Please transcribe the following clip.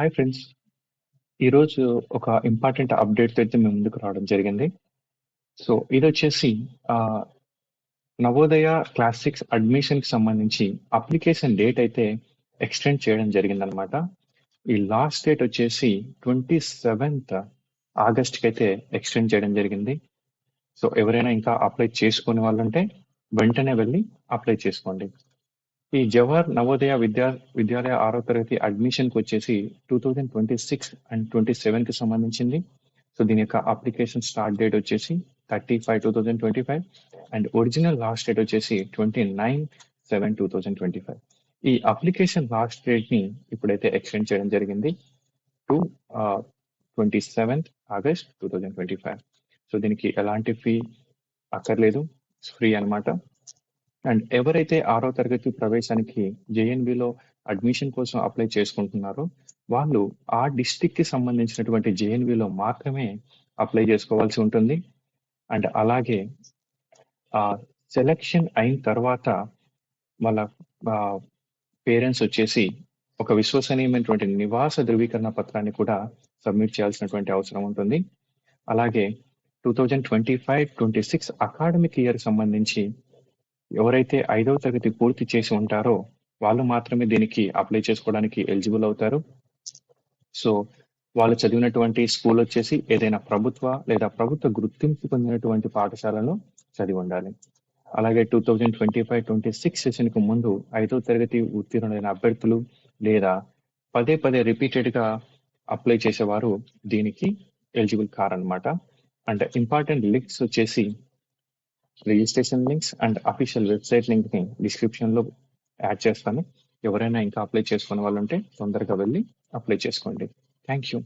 Hi friends ఈరోజు ఒక important update అయితే మేము ముందుకు రావడం జరిగింది. సో ఇది వచ్చేసి నవోదయ క్లాస్ సిక్స్ సంబంధించి అప్లికేషన్ డేట్ అయితే ఎక్స్టెండ్ చేయడం జరిగిందనమాట ఈ లాస్ట్ డేట్ వచ్చేసి ట్వంటీ సెవెంత్ ఆగస్ట్కి అయితే ఎక్స్టెండ్ చేయడం జరిగింది. సో ఎవరైనా ఇంకా అప్లై చేసుకునే వాళ్ళు ఉంటే వెంటనే వెళ్ళి అప్లై చేసుకోండి. ఈ జవహర్ నవోదయ విద్యా విద్యాలయ ఆరో తరగతి అడ్మిషన్కి వచ్చేసి two thousand twenty six and twenty సెవెన్కి సంబంధించింది. సో దీని యొక్క అప్లికేషన్ స్టార్ట్ డేట్ వచ్చేసి thirty five two thousand twenty five and original last date వచ్చేసి twenty nine seven two thousand twenty five. ఈ అప్లికేషన్ లాస్ట్ డేట్ని ఇప్పుడైతే ఎక్స్టెండ్ చేయడం జరిగింది to twenty seventh August two thousand twenty five. So దీనికి ఎలాంటి fee అక్కర్లేదు. ఫ్రీ అన్నమాట. అండ్ ఎవరైతే ఆరో తరగతి ప్రవేశానికి జేఎన్బిలో అడ్మిషన్ కోసం అప్లై చేసుకుంటున్నారో వాళ్ళు ఆ డిస్టిక్కి సంబంధించినటువంటి జేఎన్బిలో మాత్రమే అప్లై చేసుకోవాల్సి ఉంటుంది. అండ్ అలాగే ఆ సెలక్షన్ అయిన తర్వాత వాళ్ళ పేరెంట్స్ వచ్చేసి ఒక విశ్వసనీయమైనటువంటి నివాస ధృవీకరణ పత్రాన్ని కూడా సబ్మిట్ చేయాల్సినటువంటి అవసరం ఉంటుంది. అలాగే two thousand twenty five twenty six academic year సంబంధించి ఎవరైతే ఐదవ తరగతి పూర్తి చేసి ఉంటారో వాళ్ళు మాత్రమే దీనికి అప్లై చేసుకోవడానికి ఎలిజిబుల్ అవుతారు. సో వాళ్ళు చదివినటువంటి స్కూల్ వచ్చేసి ఏదైనా ప్రభుత్వ లేదా ప్రభుత్వ గుర్తింపు పొందినటువంటి పాఠశాలలో చదివి ఉండాలి. అలాగే two thousand twenty five twenty six సెషన్కు ముందు ఐదవ తరగతి ఉత్తీర్ణులైన అభ్యర్థులు లేదా పదే పదే రిపీటెడ్గా అప్లై చేసేవారు దీనికి ఎలిజిబుల్ కారనమాట. అంటే ఇంపార్టెంట్ లింక్స్ వచ్చేసి registration links and official website లింక్ని డిస్క్రిప్షన్లో యాడ్ చేస్తాను. ఎవరైనా ఇంకా అప్లై చేసుకునే వాళ్ళు ఉంటే తొందరగా వెళ్ళి అప్లై చేసుకోండి. Thank you